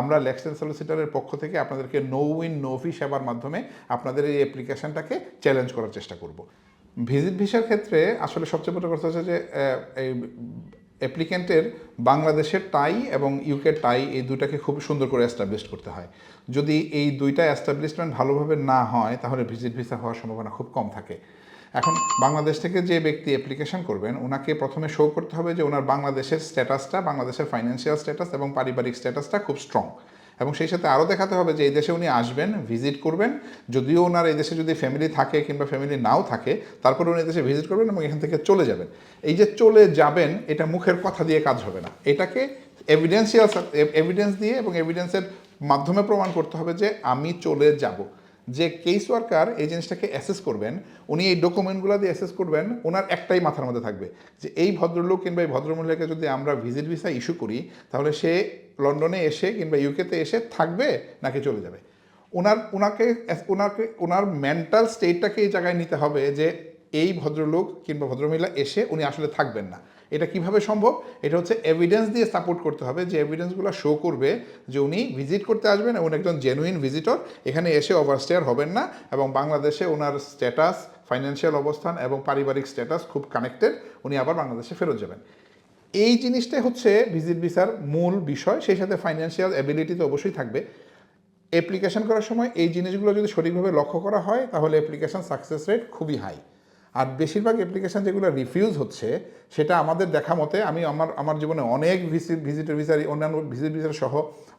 আমরা লেক্সটেন সলিসিটারের পক্ষ থেকে আপনাদেরকে নো উইন নো ফি সেবার মাধ্যমে আপনাদের এই অ্যাপ্লিকেশনটাকে চ্যালেঞ্জ করার চেষ্টা করব। ভিজিট ভিসার ক্ষেত্রে আসলে সবচেয়ে বড় কথা হচ্ছে যে এই অ্যাপ্লিকেন্টের বাংলাদেশের টাই এবং ইউকে টাই এই দুটাকে খুব সুন্দর করে অ্যাস্টাবলিশ করতে হয়। যদি এই দুইটা অ্যাস্টাবলিশমেন্ট ভালোভাবে না হয়, তাহলে ভিজিট ভিসা হওয়ার সম্ভাবনা খুব কম থাকে। এখন বাংলাদেশ থেকে যে ব্যক্তি অ্যাপ্লিকেশন করবেন ওনাকে প্রথমে শো করতে হবে যে ওনার বাংলাদেশের স্ট্যাটাসটা বাংলাদেশের ফাইন্যান্সিয়াল স্ট্যাটাস এবং পারিবারিক স্ট্যাটাসটা খুব স্ট্রং এবং সেই সাথে আরও দেখাতে হবে যে এই দেশে উনি আসবেন ভিজিট করবেন। যদিও ওনার এই দেশে যদি ফ্যামিলি থাকে কিংবা ফ্যামিলি নাও থাকে, তারপরে উনি দেশে ভিজিট করবেন এবং এখান থেকে চলে যাবেন। এই যে চলে যাবেন, এটা মুখের কথা দিয়ে কাজ হবে না। এটাকে এভিডেন্সিয়াল এভিডেন্স দিয়ে এবং এভিডেন্সের মাধ্যমে প্রমাণ করতে হবে যে আমি চলে যাব। যে কেস ওয়ার্কার এই জিনিসটাকে অ্যাসেস করবেন, উনি এই ডকুমেন্টগুলো দিয়ে অ্যাসেস করবেন ওনার একটাই মাথার মধ্যে থাকবে যে এই ভদ্রলোক কিংবা এই ভদ্রমহিলাকে যদি আমরা ভিজিট ভিসা ইস্যু করি, তাহলে সে লন্ডনে এসে কিংবা ইউকেতে এসে থাকবে নাকি চলে যাবে? ওনার ওনাকে ওনাকে ওনার মেন্টাল স্টেটটাকে এই জায়গায় নিতে হবে যে এই ভদ্রলোক কিংবা ভদ্রমহিলা এসে উনি আসলে থাকবেন না। এটা কীভাবে সম্ভব? এটা হচ্ছে এভিডেন্স দিয়ে সাপোর্ট করতে হবে। যে এভিডেন্সগুলো শো করবে যে উনি ভিজিট করতে আসবেন এবং একজন জেনুইন ভিজিটর এখানে এসে ওভারস্টেয়ার হবেন না এবং বাংলাদেশে ওনার স্ট্যাটাস ফাইন্যান্সিয়াল অবস্থান এবং পারিবারিক স্ট্যাটাস খুব কানেক্টেড উনি আবার বাংলাদেশে ফেরত যাবেন। এই জিনিসটাই হচ্ছে ভিজিট ভিসার মূল বিষয়। সেই সাথে ফাইন্যান্সিয়াল অ্যাবিলিটি তো অবশ্যই থাকবে। অ্যাপ্লিকেশন করার সময় এই জিনিসগুলো যদি সঠিকভাবে লক্ষ্য করা হয়, তাহলে অ্যাপ্লিকেশন সাকসেস রেট খুবই হাই আর বেশিরভাগ অ্যাপ্লিকেশান যেগুলো রিফিউজ হচ্ছে, সেটা আমাদের দেখা মতে আমি আমার আমার জীবনে অনেক ভিজিট ভিজিটের ভিসার অন্যান্য ভিজিট ভিসার সহ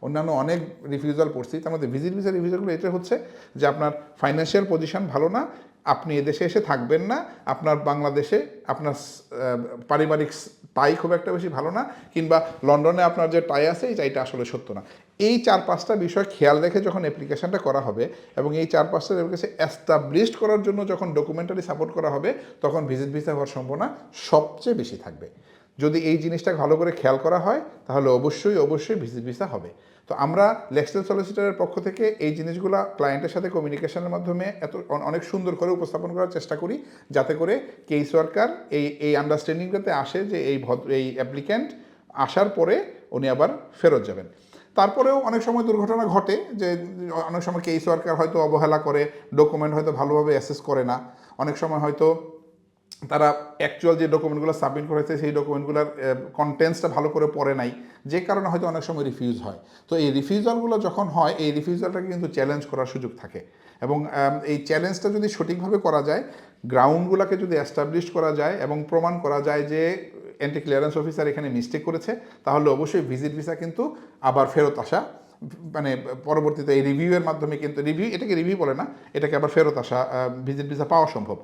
অন্যান্য অনেক রিফিউজাল পড়ছি। তার মধ্যে ভিজিট ভিসার রিফিউজালগুলো এটা হচ্ছে যে আপনার ফাইন্যান্সিয়াল পজিশন ভালো না, আপনি এদেশে এসে থাকবেন না, আপনার বাংলাদেশে আপনার পারিবারিক টাই খুব একটা বেশি ভালো না, কিংবা লন্ডনে আপনার যে টাই আছে, এই টাইটা আসলে সত্য না। এই চার পাঁচটা বিষয় খেয়াল রেখে যখন অ্যাপ্লিকেশনটা করা হবে, এবং এই চার পাঁচটা অ্যাপ্লিকেশন অ্যাস্টাবলিশড করার জন্য যখন ডকুমেন্টারি সাপোর্ট করা হবে, তখন ভিজিট ভিসা হওয়ার সম্ভাবনা সবচেয়ে বেশি থাকবে। যদি এই জিনিসটা ভালো করে খেয়াল করা হয়, তাহলে অবশ্যই অবশ্যই ভিজিট ভিসা হবে। তো আমরা লেক্সটেল সলিসিটারের পক্ষ থেকে এই জিনিসগুলো ক্লায়েন্টের সাথে কমিউনিকেশনের মাধ্যমে এত অনেক সুন্দর করে উপস্থাপন করার চেষ্টা করি, যাতে করে কেস ওয়ার্কার এই এই আন্ডারস্ট্যান্ডিংটাতে আসে যে এই ভদ্র এই অ্যাপ্লিক্যান্ট আসার পরে উনি আবার ফেরত যাবেন। তারপরেও অনেক সময় দুর্ঘটনা ঘটে যে, অনেক সময় কেস ওয়ার্কার হয়তো অবহেলা করে ডকুমেন্ট হয়তো ভালোভাবে অ্যাসেস করে না। অনেক সময় হয়তো তারা অ্যাকচুয়াল যে ডকুমেন্টগুলো সাবমিট করেছে, সেই ডকুমেন্টগুলোর কন্টেন্টসটা ভালো করে পড়ে নাই। যে কারণে হয়তো অনেক সময় রিফিউজ হয়। তো এই রিফিউজালগুলো যখন হয়, এই রিফিউজালটাকে কিন্তু চ্যালেঞ্জ করার সুযোগ থাকে। এবং এই চ্যালেঞ্জটা যদি সঠিকভাবে করা যায় গ্রাউন্ডগুলোকে যদি অ্যাস্টাবলিশ করা যায় এবং প্রমাণ করা যায় যে অ্যান্টি ক্লিয়ারেন্স অফিসার এখানে মিস্টেক করেছে, তাহলে অবশ্যই ভিজিট ভিসা কিন্তু আবার ফেরত আসা মানে পরবর্তীতে এই রিভিউয়ের মাধ্যমে কিন্তু রিভিউ এটাকে রিভিউ বলে না, এটাকে আবার ফেরত আসা ভিজিট ভিসা পাওয়া সম্ভব।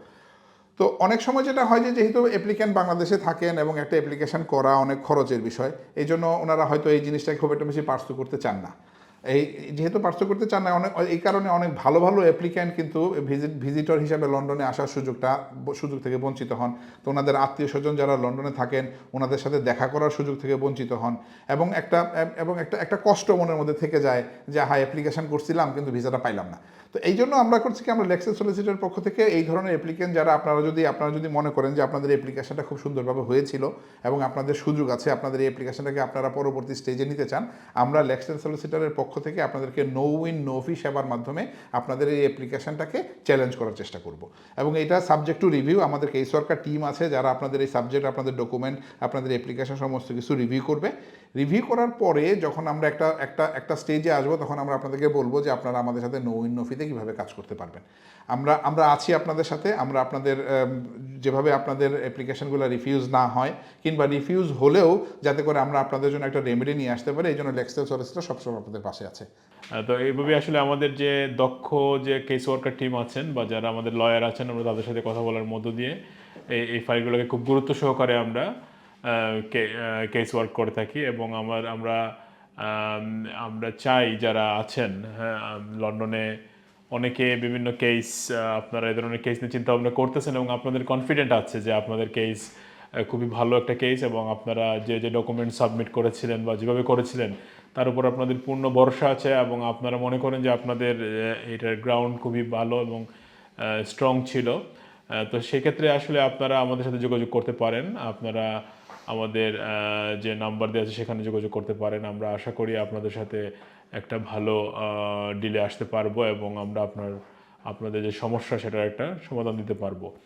তো অনেক সময় যেটা হয় যে যেহেতু অ্যাপ্লিক্যান্ট বাংলাদেশে থাকেন এবং একটা অ্যাপ্লিকেশন করা অনেক খরচের বিষয়, এই জন্য ওনারা হয়তো এই জিনিসটাকে খুব একটা বেশি পার্সু করতে চান না। এই যেহেতু পার্সু করতে চান না, অনেক, এই কারণে অনেক ভালো ভালো অ্যাপ্লিক্যান্ট কিন্তু ভিজিট ভিজিটর হিসাবে লন্ডনে আসার সুযোগটা, সুযোগ থেকে বঞ্চিত হন। তো ওনাদের আত্মীয় স্বজন যারা লন্ডনে থাকেন, ওনাদের সাথে দেখা করার সুযোগ থেকে বঞ্চিত হন। এবং একটা এবং একটা একটা কষ্ট মনের মধ্যে থেকে যায় যে হাই অ্যাপ্লিকেশন করছিলাম, কিন্তু ভিসাটা পাইলাম না। তো এই জন্য আমরা করছি কি, আমরা লেক্সেস সলিসিটার পক্ষ থেকে এই ধরনের অ্যাপ্লিকেন্ট যারা, আপনারা যদি আপনারা যদি মনে করেন যে, আপনাদের অ্যাপ্লিকেশনটা খুব সুন্দরভাবে হয়েছিল এবং আপনাদের সুযোগ আছে, আপনাদের এই অ্যাপ্লিকেশনটাকে আপনারা পরবর্তী স্টেজে নিতে চান, আমরা লেক্সেস সলিসিটারের পক্ষ থেকে আপনাদেরকে নো উইন নো ফি সেবার মাধ্যমে আপনাদের এই অ্যাপ্লিকেশনটাকে চ্যালেঞ্জ করার চেষ্টা করব। এবং এটা সাবজেক্ট টু রিভিউ আমাদের এই সরকার টিম আছে যারা আপনাদের এই সাবজেক্ট আপনাদের ডকুমেন্ট আপনাদের অ্যাপ্লিকেশন সমস্ত কিছু রিভিউ করবে। রিভিউ করার পরে যখন আমরা একটা একটা একটা স্টেজে আসব, তখন আমরা আপনাদেরকে বলব যে আপনারা আমাদের সাথে নো উইন নো ফিতে কীভাবে কাজ করতে পারবেন। আমরা আমরা আছি আপনাদের সাথে, আমরা আপনাদের যেভাবে আপনাদের অ্যাপ্লিকেশনগুলো রিফিউজ না হয়, কিংবা রিফিউজ হলেও যাতে করে আমরা আপনাদের জন্য একটা রেমেডি নিয়ে আসতে পারি, এই জন্য লেক্সটেল সরেসটা সবসময় আপনাদের পাশে আছে। তো এইভাবে আসলে আমাদের যে দক্ষ যে কেস ওয়ার্কার টিম আছেন বা যারা আমাদের লয়ার আছেন, আমরা তাদের সাথে কথা বলার মধ্য দিয়ে এই এই ফাইলগুলোকে খুব গুরুত্ব সহকারে আমরা কেস ওয়ার্ক করে থাকি এবং আমার, আমরা আমরা চাই যারা আছেন হ্যাঁ লন্ডনে অনেকে বিভিন্ন কেস আপনারা এই ধরনের কেস নিয়ে চিন্তা ভাবনা করতেছেন এবং আপনাদের কনফিডেন্ট আছে যে আপনাদের কেস খুবই ভালো একটা কেস এবং আপনারা যে যে ডকুমেন্ট সাবমিট করেছিলেন বা যেভাবে করেছিলেন, তার উপর আপনাদের পূর্ণ ভরসা আছে এবং আপনারা মনে করেন যে আপনাদের এটার গ্রাউন্ড খুবই ভালো এবং স্ট্রং ছিল। তো সেক্ষেত্রে আসলে আপনারা আমাদের সাথে যোগাযোগ করতে পারেন। আপনারা আমাদের যে নাম্বার দেওয়া আছে সেখানে যোগাযোগ করতে পারেন। আমরা আশা করি আপনাদের সাথে একটা ভালো ডিলে আসতে পারব এবং আমরা আপনার, আপনাদের যে সমস্যা সেটার একটা সমাধান দিতে পারব।